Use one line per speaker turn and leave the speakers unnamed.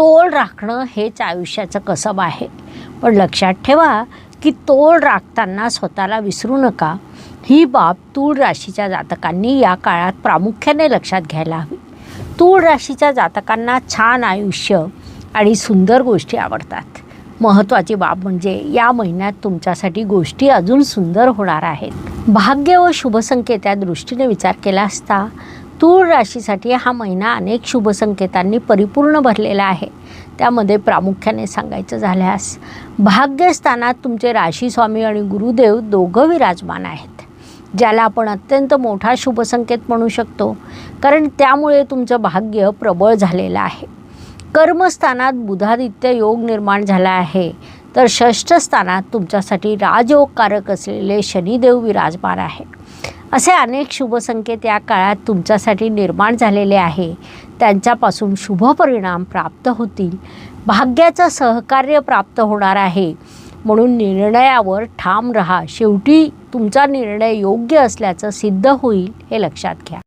तोल राखणं हेच आयुष्याचं कसब आहे. पण लक्षात ठेवा की तोल राखताना स्वतःला विसरू नका. ही बाब तूळ राशीच्या जातकांनी या काळात प्रामुख्याने लक्षात घ्यायला हवी. तूळ राशीच्या जातकांना छान आयुष्य आणि सुंदर गोष्टी आवडतात. महत्त्वाची बाब म्हणजे या महिन्यात तुमच्यासाठी गोष्टी अजून सुंदर होणार आहेत. भाग्य व शुभसंकेत दृष्टीने विचार केला असता तूळ राशीसाठी हा महिना अनेक शुभसंकेतांनी परिपूर्ण भरलेला आहे. त्यामध्ये प्रामुख्याने सांगायचं झाल्यास भाग्यस्थानात तुमचे राशीस्वामी आणि गुरुदेव दोघं विराजमान आहेत. ज्याला आपण अत्यंत मोठा शुभसंकेत म्हणू शकतो कारण त्यामुळे तुमचं भाग्य प्रबळ झालेलं आहे. कर्मस्थानात बुधादित्य योग निर्माण झाला आहे तर षष्ठस्थानात तुमच्यासाठी राजयोगकारक असलेले शनिदेव विराजमान आहे. असे अनेक शुभसंकेत या काळात तुमच्यासाठी निर्माण झालेले आहे. त्यांच्यापासून शुभ परिणाम प्राप्त होतील. भाग्याचं सहकार्य प्राप्त होणार आहे. म्हणून निर्णयावर ठाम रहा. शेवटी तुमचा निर्णय योग्य असल्याचं सिद्ध होईल हे लक्षात घ्या.